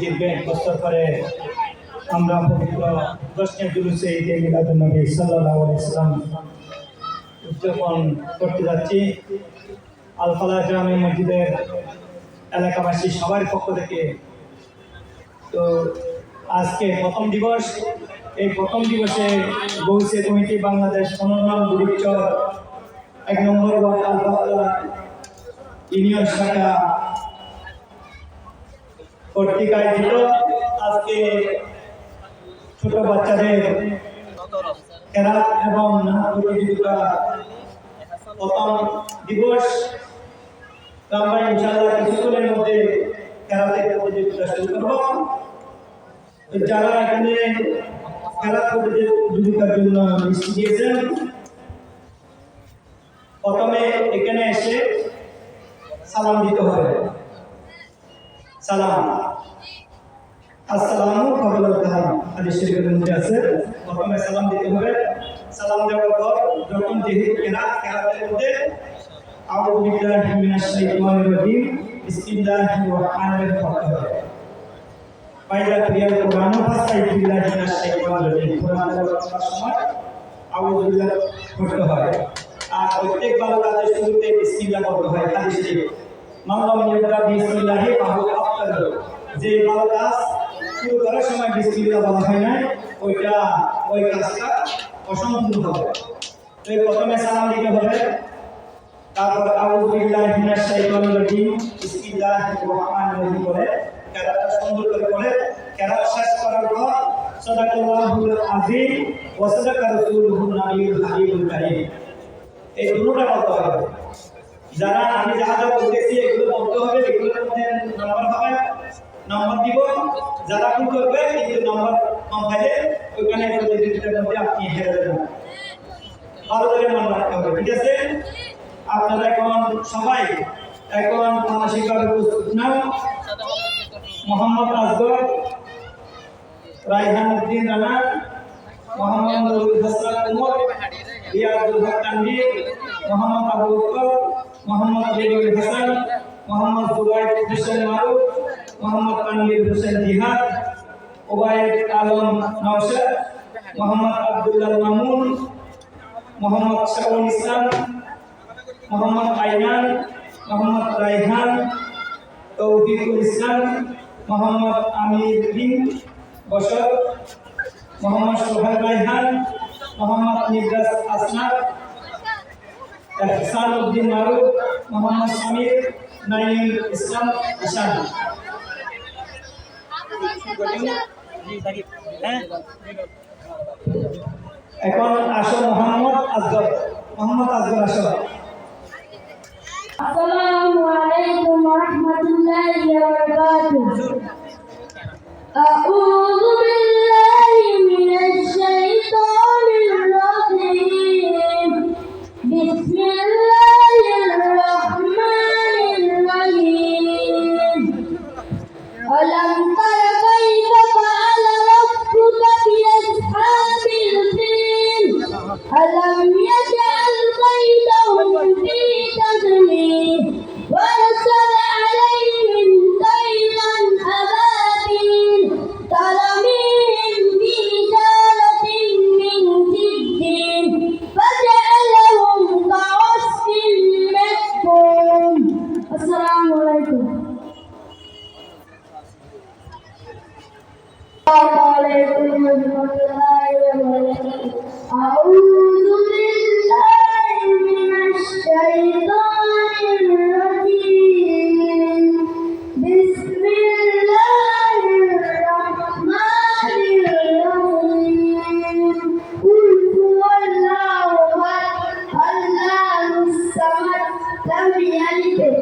যে পরে আমরা পবিত্র দশটা জুলুসে ঈদে মিলাদুন্নবী সাল্লাহ ইসলাম উদযাপন করতে যাচ্ছি। আলফালা গ্রামে মসজিদের এলাকাবাসী সবার পক্ষ থেকে। তো আজকে প্রথম দিবস। এই প্রথম দিবসে গৌসে কমিটি বাংলাদেশ মনোনয়ন গুরুচর এক নম্বর ইউনিয়ন শাখা কর্তৃক আয়োজিত আজকে ছোট বাচ্চাদের খেলা এবং প্রতিযোগিতা প্রথম দিবস। আমরা ইনশাআল্লাহ কিছুক্ষণের মধ্যে খেলাতে প্রতিযোগিতা শুরু করব। যারা এখানে খেলা প্রতিযোগিতার জন্য মিষ্টি দিয়েছেন, প্রথমে এখানে এসে সালাম দিতে হবে। সালাম আসসালামু কবুল কালাম হাদিস শরীফের মধ্যে আছে। প্রথমে সালাম দিতে হবে। সালাম দেওয়ার পর যখন যেহেতু কেনা কেরাতের মধ্যে আউযু বিল্লাহি মিনাশ শাইতানির রাজিম বিসমিল্লাহির রহমানির রহিম বাইরা ক্রিয়ার কোরআন বিল্লাহি মিনাশ শাইতানির রাজিম কোরআন করার সময় আউযু বিল্লাহ পড়তে হয়। আর প্রত্যেক ভালো কাজের শুরুতে বিসমিল্লাহ পড়তে হয়। হাদিস শরীফ মানলাম ইবরা বিসমিল্লাহি ফাহু আফতাল যে ভালো শুরু করার সময় বিসমিল্লাহ বলা হয় না ওইটা, ওই কাজটা অসম্পূর্ণ হবে। তো প্রথমে সালাম দিতে হবে। তারপর আউযু বিল্লাহি মিনাশ শাইতানির রাজিম। বিসমিল্লাহির রহমানির রহিম বলে কেরাতটা সুন্দর করে পড়ে। কেরাত শেষ করার পর সাদাকাল্লাহুল আযীম ওয়া সাদাকা রাসূলুহুন নাবিয়ুল হাবিবুল কারীম। এই দুটোটা বলতে হবে। যারা আমি যা যা বলতেছি এগুলো বলতে হবে এগুলোর মধ্যে নাম্বার হবে নাম্বার দিব। যারা ভুল করবে, কিন্তু নাম্বার কম পাইলে ওইখানে প্রতিযোগিতার মধ্যে আপনি হেরে যাবেন ভালো করে মনে রাখতে হবে ঠিক আছে আপনারা এখন সবাই এখন মানসিকভাবে প্রস্তুত নাও মোহাম্মদ আসগর রাইহান উদ্দিন রানা মোহাম্মদ নুরুল হাসান উমর রিয়াজুল হক তানভীর মোহাম্মদ আবু বকর মোহাম্মদ রেজুল হাসান মোহাম্মদ জুবাইদ হোসেন মারুফ মোহাম্মদ তানভীর হোসেন জিহাদ ওবায়দ আলম নওশাদ, মোহাম্মদ আব্দুল্লাহ মামুন, মোহাম্মদ শাহুল ইসলাম, মোহাম্মদ আইনান, মোহাম্মদ রাইহান তৌফিকুল ইসলাম, মোহাম্মদ আমির বিন বশর, মোহাম্মদ সোহেল রাইহান মোহাম্মদ নির্দাস আসনাদ, এহসান উদ্দিন মারুফ, মোহাম্মদ সমীর নাইম ইসলাম ঈশান হ্যাঁ? এখন আসো মোহাম্মদ আজগর মোহাম্মদ আজগর আসো। আসসালামু আলাইকুম ওয়া রাহমাতুল্লাহি ওয়া বারাকাতুহু। আউযু বিল্লাহি মিনাশ শাইতানির reality.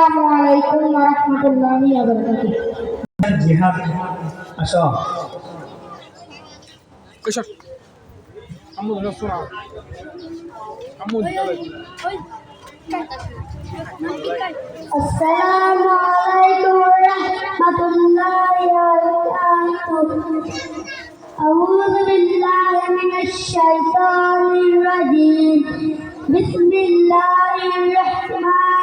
আসসালামু আলাইকুম ওয়া রাহমাতুল্লাহি ওয়া বারাকাতুহু জিহাদ আসো কইসব আমু ধরো শোনা السلام عليكم ورحمة الله وبركاته. أعوذ بالله من الشيطان الرجيم. بسم الله الرحمن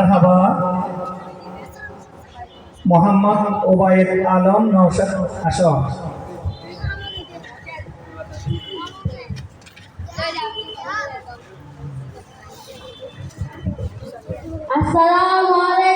مرحبا محمد عبايد عالم نوشق حشان السلام عليكم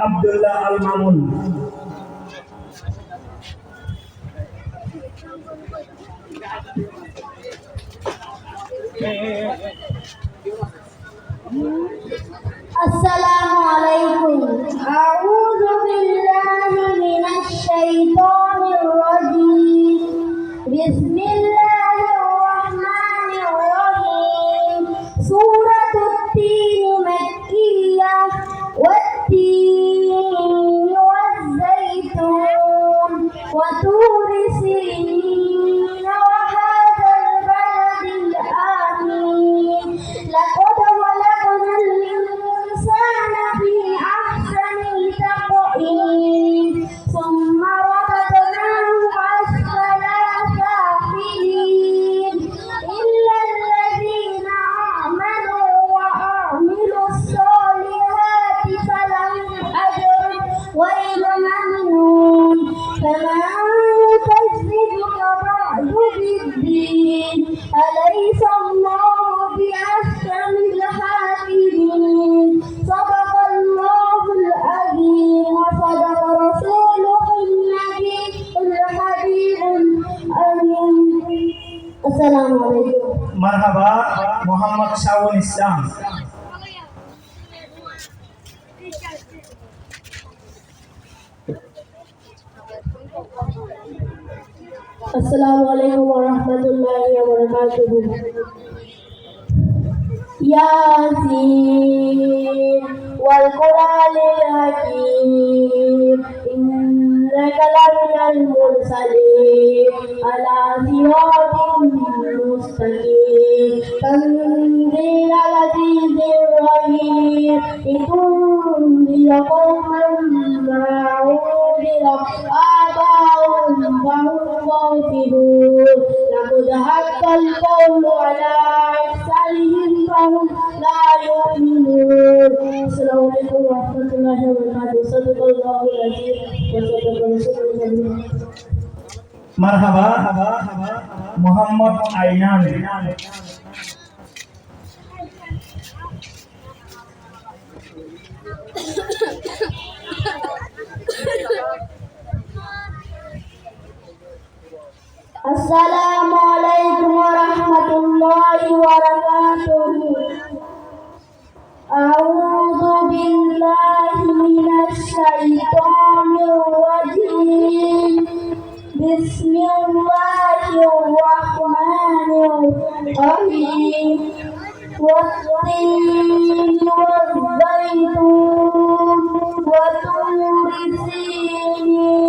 আব্দুল্লাহ আল আসসালামু আলাইকুম ওয়া রাহমাতুল্লাহি ওয়া বারাকাতুহু। ইয়াসিন ওয়াল কোরআনিল হাকীম, ইন্নাকা লামিনাল মুরসালিন, আলা সিরাতিন মুস্তাকিম। তানজিল আলাযীজির রহিম লিতুনজির কওমান মা উনজির فهم غافلون لقد حق القول على أكثرهم فهم لا يؤمنون السلام عليكم ورحمة الله وبركاته صدق الله العظيم وصدق رسوله الكريم মারহাবা Mohammad আইনান السلام عليكم ورحمة الله وبركاته أعوذ بالله من الشيطان الرجيم بسم الله الرحمن الرحيم والتين والزيتون وطور سينين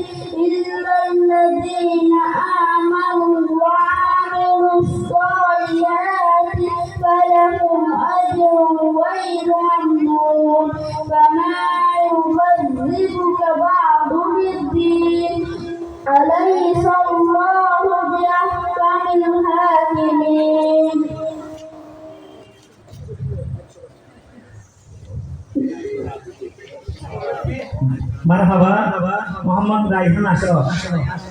Raihan Ashraf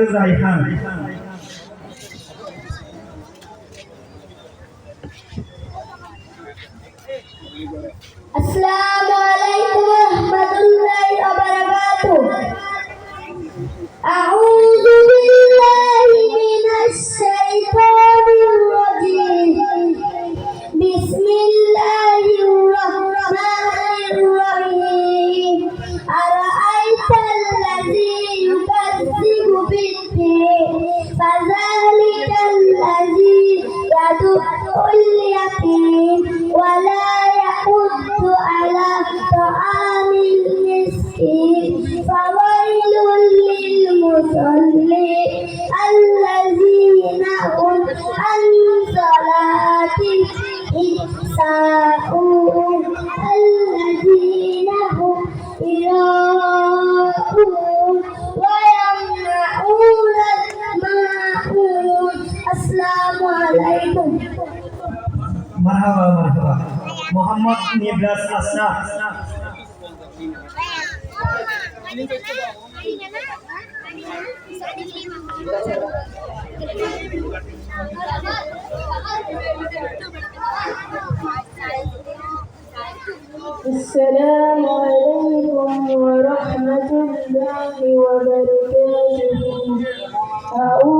raise thy hand. السلام عليكم ورحمة الله وبركاته. أعوذ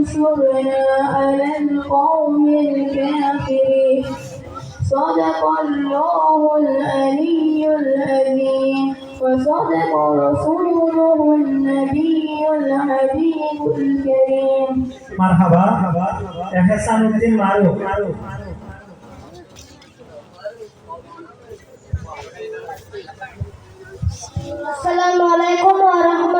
انصرنا على القوم الكافرين صدق الله العلي الأمين وصدق رسوله النبي الحبيب الكريم مرحبا. احسان الدين معروف. السلام عليكم ورحمة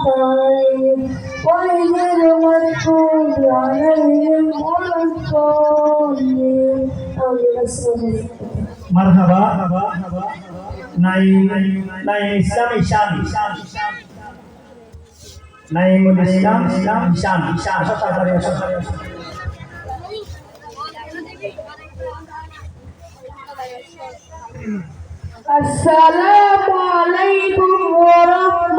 أنعمت عليهم غير المغضوب عليهم ولا الضالين آمين মারহাবা নাই নাই ইসলাম ঈশান নাইমুল ইসলাম ইসলাম ঈশান ঈশান আসো তাড়াতাড়ি আসো السلام عليكم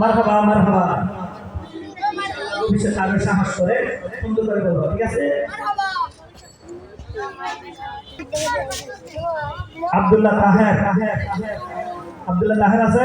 মারহাবা মারহাবা। বিশেষ আগে সাহস করে সুন্দর করে বলব, ঠিক আছে? আব্দুল্লাহ তাহের। আব্দুল্লাহ তাহের আছে?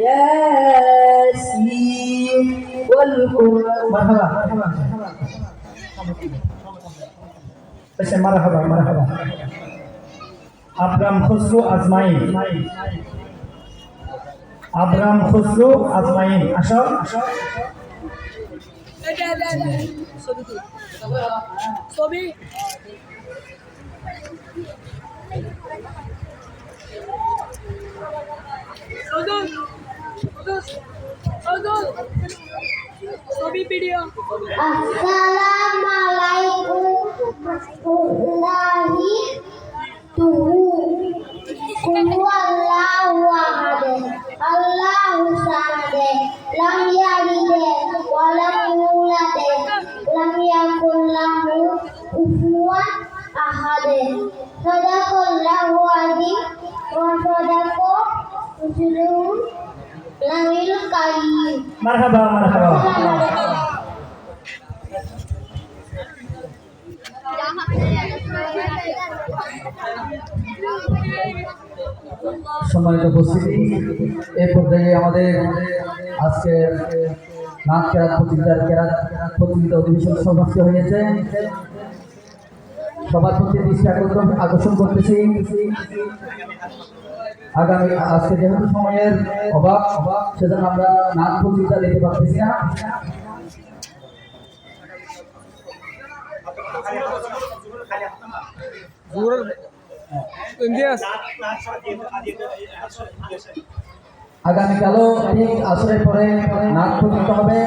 ياسين والقرآن মারহাবা আচ্ছা মারহাবা মারহাবা আবরাম খসরু আজমাইন আবরাম খসরু আজমাইন আসো আসো ছবি Assalamualaikum warahmatullahi wabarakatuh. Allahu Sadaqallahu azim wa sadaqa rasulullah Langil Karim মারহাবা মারহাবা। সম্মানিত উপস্থিতি। এই পর্যায়ে আমাদের আজকে নাচ কেরাত প্রতিযোগিতার কেরাত প্রতিযোগিতা অধিবেশন সমাপ্তি হয়েছে। সবার প্রতি দৃষ্টি আকর্ষণ করতেছি। আগামী আজকে যেহেতু সময়ের অভাব, সেজন্য আমরা নাচ প্রতিযোগিতা দিতে পারতেছি না। আগামীকালও ঠিক আসরের পরে নাচ প্রতিযোগিতা হবে।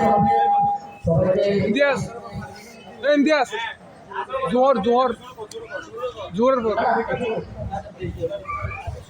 জোরের পর জোরে জোরে